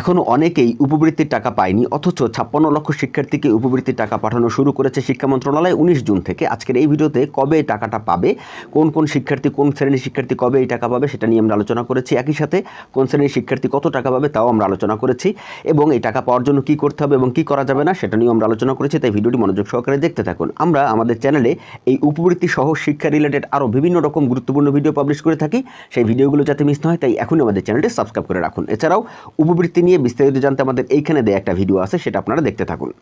এখনও অনেকেই উপবৃত্তির টাকা পায়নি, অথচ ছাপ্পান্ন লক্ষ শিক্ষার্থীকে উপবৃত্তির টাকা পাঠানো শুরু করেছে শিক্ষা মন্ত্রণালয় উনিশ জুন থেকে। আজকের এই ভিডিওতে কবে এই টাকাটা পাবে, কোন কোন শিক্ষার্থী, কোন শ্রেণির শিক্ষার্থী কবে এই টাকা পাবে সেটা নিয়ে আমরা আলোচনা করেছি। একই সাথে কোন শ্রেণির শিক্ষার্থী কত টাকা পাবে তাও আমরা আলোচনা করেছি এবং এই টাকা পাওয়ার জন্য কী করতে হবে এবং কী করা যাবে না সেটা নিয়ে আমরা আলোচনা করেছি, তাই ভিডিওটি মনোযোগ সহকারে দেখতে থাকুন। আমরা আমাদের চ্যানেলে এই উপবৃত্তি সহ শিক্ষা রিলেটেড আরও বিভিন্ন রকম গুরুত্বপূর্ণ ভিডিও পাবলিশ করে থাকি। সেই ভিডিওগুলো যাতে মিস না হয়, তাই এখনই আমাদের চ্যানেলটি সাবস্ক্রাইব করে রাখুন। এছাড়াও উপবৃত্তি নিয়ে বিস্তারিত জানতে আমাদের এইখানে দেয়া একটা ভিডিও আছে, সেটা আপনারা দেখতে থাকুন।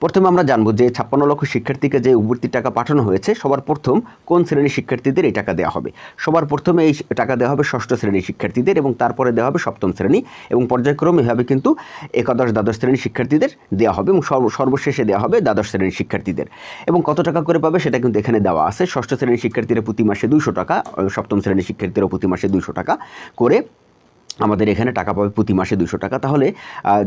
প্রথমে আমরা জানব যে ছাপ্পান্ন লক্ষ শিক্ষার্থীকে যে উপবৃত্তির টাকা পাঠানো হয়েছে, সবার প্রথম কোন শ্রেণির শিক্ষার্থীদের এই টাকা দেওয়া হবে? সবার প্রথমে এই টাকা দেওয়া হবে ষষ্ঠ শ্রেণির শিক্ষার্থীদের এবং তারপরে দেওয়া হবে সপ্তম শ্রেণি এবং পর্যায়ক্রমে এভাবে কিন্তু একাদশ দ্বাদশ শ্রেণির শিক্ষার্থীদের দেওয়া হবে এবং সর্ব- সর্বশেষে দেওয়া হবে দ্বাদশ শ্রেণির শিক্ষার্থীদের। এবং কত টাকা করে পাবে সেটা কিন্তু এখানে দেওয়া আছে। ষষ্ঠ শ্রেণির শিক্ষার্থীরা প্রতি মাসে দুইশো টাকা, সপ্তম শ্রেণির শিক্ষার্থীরা প্রতি মাসে দুইশো টাকা করে আমাদের এখানে টাকা পাবে প্রতি মাসে দুশো টাকা। তাহলে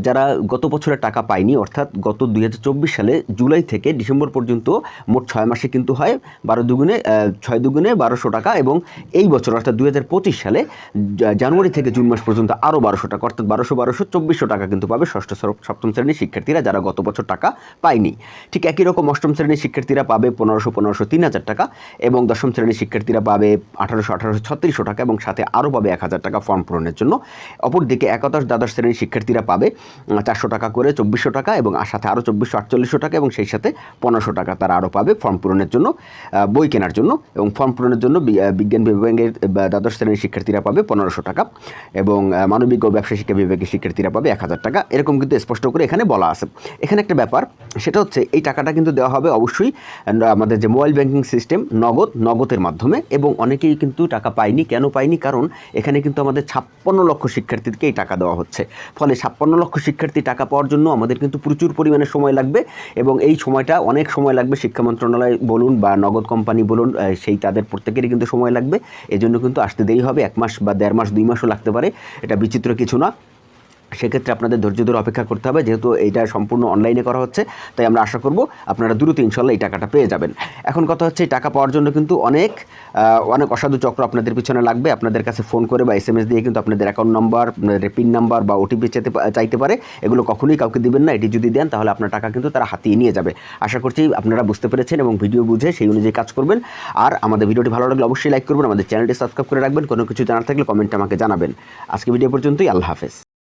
যারা গত বছরে টাকা পায়নি, অর্থাৎ গত দুই হাজার চব্বিশ সালে জুলাই থেকে ডিসেম্বর পর্যন্ত মোট ছয় মাসে কিন্তু হয়, বারো দুগুণে ছয় দুগুণে বারোশো টাকা এবং এই বছর, অর্থাৎ দুই হাজার পঁচিশ সালে জানুয়ারি থেকে জুন মাস পর্যন্ত আরও বারোশো টাকা, অর্থাৎ বারোশো বারোশো, চব্বিশশো টাকা কিন্তু পাবে ষষ্ঠ সপ্তম শ্রেণির শিক্ষার্থীরা যারা গত বছর টাকা পায়নি। ঠিক একই রকম অষ্টম শ্রেণির শিক্ষার্থীরা পাবে পনেরোশো পনেরোশো, তিন হাজার টাকা এবং দশম শ্রেণির শিক্ষার্থীরা পাবে আঠারোশো আঠারোশো, ছত্রিশশো টাকা এবং সাথে আরও পাবে এক হাজার টাকা ফর্ম পূরণের জন্য। অপরদিকে একাদশ দ্বাদশ শ্রেণির শিক্ষার্থীরা পাবে চারশো টাকা করে চব্বিশশো টাকা এবং সাথে আরও চব্বিশশো, আটচল্লিশশো টাকা এবং সেই সাথে পনেরোশো টাকা তারা আরও পাবে ফর্ম পূরণের জন্য বই কেনার জন্য এবং ফর্ম পূরণের জন্য বিজ্ঞান বিভাগের দ্বাদশ শ্রেণির শিক্ষার্থীরা পাবে পনেরোশো টাকা এবং মানবিক ও ব্যবসা শিক্ষা বিভাগের শিক্ষার্থীরা পাবে এক হাজার টাকা। এরকম কিন্তু স্পষ্ট করে এখানে বলা আছে। এখানে একটা ব্যাপার, সেটা হচ্ছে এই টাকাটা কিন্তু দেওয়া হবে অবশ্যই আমাদের যে মোবাইল ব্যাংকিং সিস্টেম নগদ, নগদের মাধ্যমে এবং অনেকেই কিন্তু টাকা পায়নি, কেন পায়নি? কারণ এখানে কিন্তু আমাদের ছাপ্পান্ন লক্ষ শিক্ষার্থীকে এই টাকা দেওয়া হচ্ছে। ফলে ছাপ্পান্ন লক্ষ শিক্ষার্থী টাকা পাওয়ার জন্য আমাদের কিন্তু প্রচুর পরিমাণে সময় লাগবে এবং এই সময়টা অনেক সময় লাগবে শিক্ষা মন্ত্রণালয় বলুন বা নগদ কোম্পানি বলুন সেই তাদের প্রত্যেকেরই কিন্তু সময় লাগবে। এজন্য কিন্তু আসতে দেরি হবে, এক মাস বা দেড় মাস, দুই মাসও লাগতে পারে। এটা বিচিত্র কিছু না। সেক্ষেত্রে আপনাদের ধৈর্য ধরে অপেক্ষা করতে হবে, যেহেতু এইটা সম্পূর্ণ অনলাইনে করা হচ্ছে, তাই আমরা আশা করব আপনারা দ্রুত ইনশাল্লাহ এই টাকাটা পেয়ে যাবেন। এখন কথা হচ্ছে এই টাকা পাওয়ার জন্য কিন্তু অনেক অনেক অসাধু চক্র আপনাদের পিছনে লাগবে। আপনাদের কাছে ফোন করে বা এস এম এস দিয়ে কিন্তু আপনাদের অ্যাকাউন্ট নাম্বার পিন নাম্বার বা ওটিপি চাইতে চাইতে পারে। এগুলো কখনোই কাউকে দিবেন না, এটি যদি দেন তাহলে আপনার টাকা কিন্তু তারা হাতিয়ে নিয়ে যাবে। আশা করছি আপনারা বুঝতে পেরেছেন এবং ভিডিও বুঝে সেই অনুযায়ী কাজ করবেন। আর আমাদের ভিডিওটি ভালো লাগলে অবশ্যই লাইক করবেন, আমাদের চ্যানেলটি সাবস্ক্রাইব করে রাখবেন। কোনো কিছু জানার থাকলে কমেন্টে আমাকে জানাবেন। আজকে ভিডিও পর্যন্তই, আল্লাহ হাফেজ।